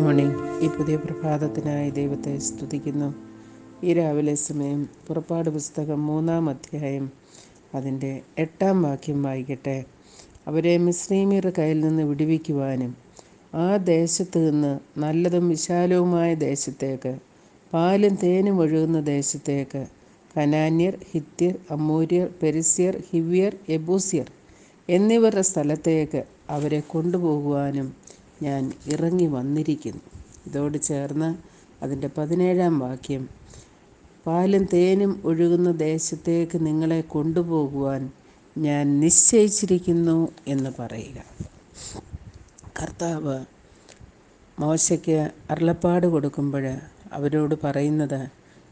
പുതിയ പ്രഭാതത്തിനായി ദൈവത്തെ സ്തുതിക്കുന്നു. ഈ രാവിലെ സമയം പുറപ്പാട് പുസ്തകം മൂന്നാം അധ്യായം അതിന്റെ എട്ടാം വാക്യം വായിക്കട്ടെ. അവരെ മിസ്രീമിയർ കയ്യിൽ നിന്ന് വിടുവിക്കുവാനും ആ ദേശത്ത് നിന്ന് നല്ലതും വിശാലവുമായ ദേശത്തേക്ക് പാലും തേനും ഒഴുകുന്ന ദേശത്തേക്ക് കനാന്യർ ഹിത്യർ അമൂര്യർ പെരിസ്യർ ഹിവ്യർ എബൂസ്യർ എന്നിവരുടെ സ്ഥലത്തേക്ക് അവരെ കൊണ്ടുപോകുവാനും ഞാൻ ഇറങ്ങി വന്നിരിക്കുന്നു. ഇതോട് ചേർന്ന് അതിന്റെ പതിനേഴാം വാക്യം പാലും തേനും ഒഴുകുന്ന ദേശത്തേക്ക് നിങ്ങളെ കൊണ്ടുപോകുവാൻ ഞാൻ നിശ്ചയിച്ചിരിക്കുന്നു എന്ന് പറയുക. കർത്താവ് മോശയ്ക്ക് അരുളപ്പാട് കൊടുക്കുമ്പോൾ അവരോട് പറയുന്നത്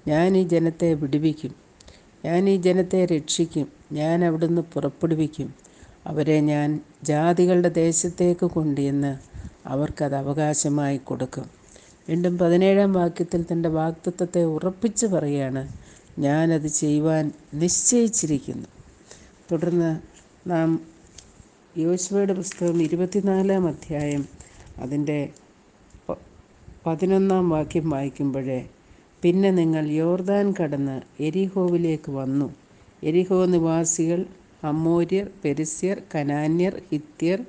ഞാൻ ഈ ജനത്തെ വിടുവിക്കും. ഞാൻ ഈ ജനത്തെ രക്ഷിക്കും. ഞാൻ അവിടുന്ന് പുറപ്പെടുവിക്കും. അവരെ ഞാൻ ജാതികളുടെ ദേശത്തേക്ക് കൊണ്ടുവന്ന് അവർക്കത് അവകാശമായി കൊടുക്കും. വീണ്ടും പതിനേഴാം വാക്യത്തിൽ തന്റെ വാക്തത്വത്തെ ഉറപ്പിച്ച് പറയുകയാണ് ഞാനത് ചെയ്യുവാൻ നിശ്ചയിച്ചിരിക്കുന്നു. തുടർന്ന് നാം യോശുവയുടെ പുസ്തകം ഇരുപത്തിനാലാം അധ്യായം അതിന്റെ പതിനൊന്നാം വാക്യം വായിക്കുമ്പോഴേ പിന്നെ നിങ്ങൾ യോർദാൻ കടന്ന് എരിഹോവിലേക്ക് വന്നു. എരിഹോ നിവാസികൾ അമ്മോര്യർ പെരിസ്യർ കനാന്യർ ഹിത്യർ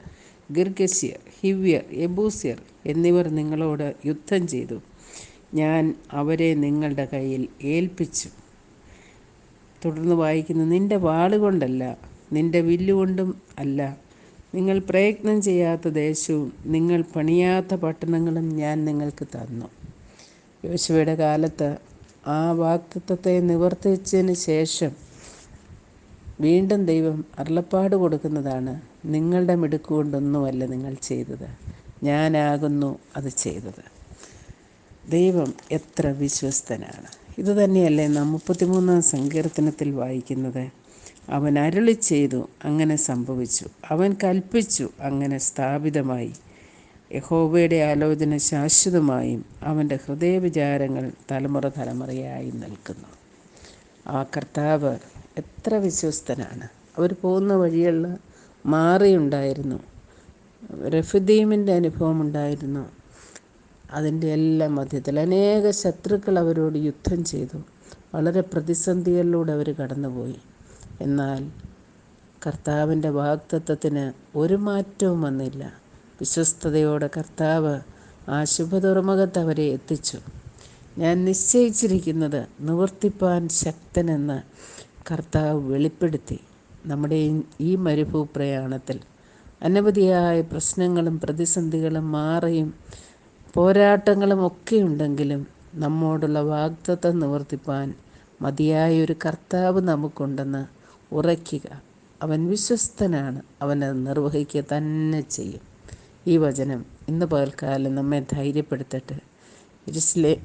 ഗിർഗസ്യർ ഹിവ്യർ എബൂസ്യർ എന്നിവർ നിങ്ങളോട് യുദ്ധം ചെയ്തു. ഞാൻ അവരെ നിങ്ങളുടെ കയ്യിൽ ഏൽപ്പിച്ചു. തുടർന്ന് വായിക്കുന്നു നിന്റെ വാളുകൊണ്ടല്ല നിന്റെ വില്ലുകൊണ്ടും അല്ല. നിങ്ങൾ പ്രയത്നം ചെയ്യാത്ത ദേശവും നിങ്ങൾ പണിയാത്ത പട്ടണങ്ങളും ഞാൻ നിങ്ങൾക്ക് തന്നു. യോശുവയുടെ കാലത്ത് ആ വാക്തത്വത്തെ നിവർത്തിച്ചതിന് ശേഷം വീണ്ടും ദൈവം അരുളപ്പാട് കൊടുക്കുന്നതാണ് നിങ്ങളുടെ മിടുക്കുകൊണ്ടൊന്നുമല്ല നിങ്ങൾ ചെയ്തത്. ഞാനാകുന്നു അത് ചെയ്തത്. ദൈവം എത്ര വിശ്വസ്തനാണ്. ഇതുതന്നെയല്ലേ നാം മുപ്പത്തിമൂന്നാം സങ്കീർത്തനത്തിൽ വായിക്കുന്നത്. അവൻ അരുളി ചെയ്തു അങ്ങനെ സംഭവിച്ചു. അവൻ കൽപ്പിച്ചു അങ്ങനെ സ്ഥാപിതമായി. യഹോബയുടെ ആലോചന ശാശ്വതമായും അവന്റെ ഹൃദയവിചാരങ്ങൾ തലമുറ തലമുറയായി നിൽക്കുന്നു. ആ കർത്താവ് എത്ര വിശ്വസ്തനാണ്. അവർ പോകുന്ന വഴികളിൽ മാറിയുണ്ടായിരുന്നു. റഫുദീമിന്റെ അനുഭവം ഉണ്ടായിരുന്നു അതിന്റെ എല്ലാം മധ്യത്തിൽ അനേക ശത്രുക്കൾ അവരോട് യുദ്ധം ചെയ്തു. വളരെ പ്രതിസന്ധികളിലൂടെ അവർ കടന്നുപോയി. എന്നാൽ കർത്താവിന്റെ വാഗ്ദത്വത്തിന് ഒരു മാറ്റവും വന്നില്ല. വിശ്വസ്തയോടെ കർത്താവ് ആ ശുഭതുറമുഖത്ത് അവരെ എത്തിച്ചു. ഞാൻ നിശ്ചയിച്ചിരിക്കുന്നത് നിവർത്തിപ്പാൻ ശക്തനെന്ന് കർത്താവ് വെളിപ്പെടുത്തി നമ്മുടെ ഈ മരുഭൂ പ്രയാണത്തിൽ. അനവധിയായ പ്രശ്നങ്ങളും പ്രതിസന്ധികളും മാറിയും പോരാട്ടങ്ങളും ഒക്കെ ഉണ്ടെങ്കിലും നമ്മോടുള്ള വാഗ്ദത്തം നിവർത്തിപ്പാൻ മതിയായ ഒരു കർത്താവ് നമുക്കുണ്ടെന്ന് ഉറയ്ക്കുക. അവൻ വിശ്വസ്തനാണ്. അവനത് നിർവഹിക്കുക തന്നെ ചെയ്യും. ഈ വചനം ഇന്ന് പകൽക്കാലം നമ്മെ ധൈര്യപ്പെടുത്തട്ടെ.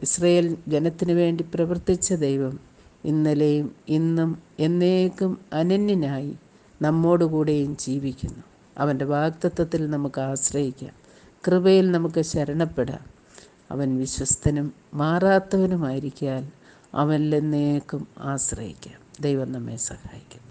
ഇസ്രയേൽ ജനത്തിനു വേണ്ടി പ്രവർത്തിച്ച ദൈവം ഇന്നലെയും ഇന്നും എന്നേക്കും അനന്യനായി നമ്മോടുകൂടെയും ജീവിക്കുന്നു. അവന്റെ വാക്തത്വത്തിൽ നമുക്ക് ആശ്രയിക്കാം. കൃപയിൽ നമുക്ക് ശരണപ്പെടാം. അവൻ വിശ്വസ്തനും മാറാത്തവനുമായിരിക്കാൻ അവനിലെന്നേക്കും ആശ്രയിക്കാം. ദൈവം നമ്മെ സഹായിക്കും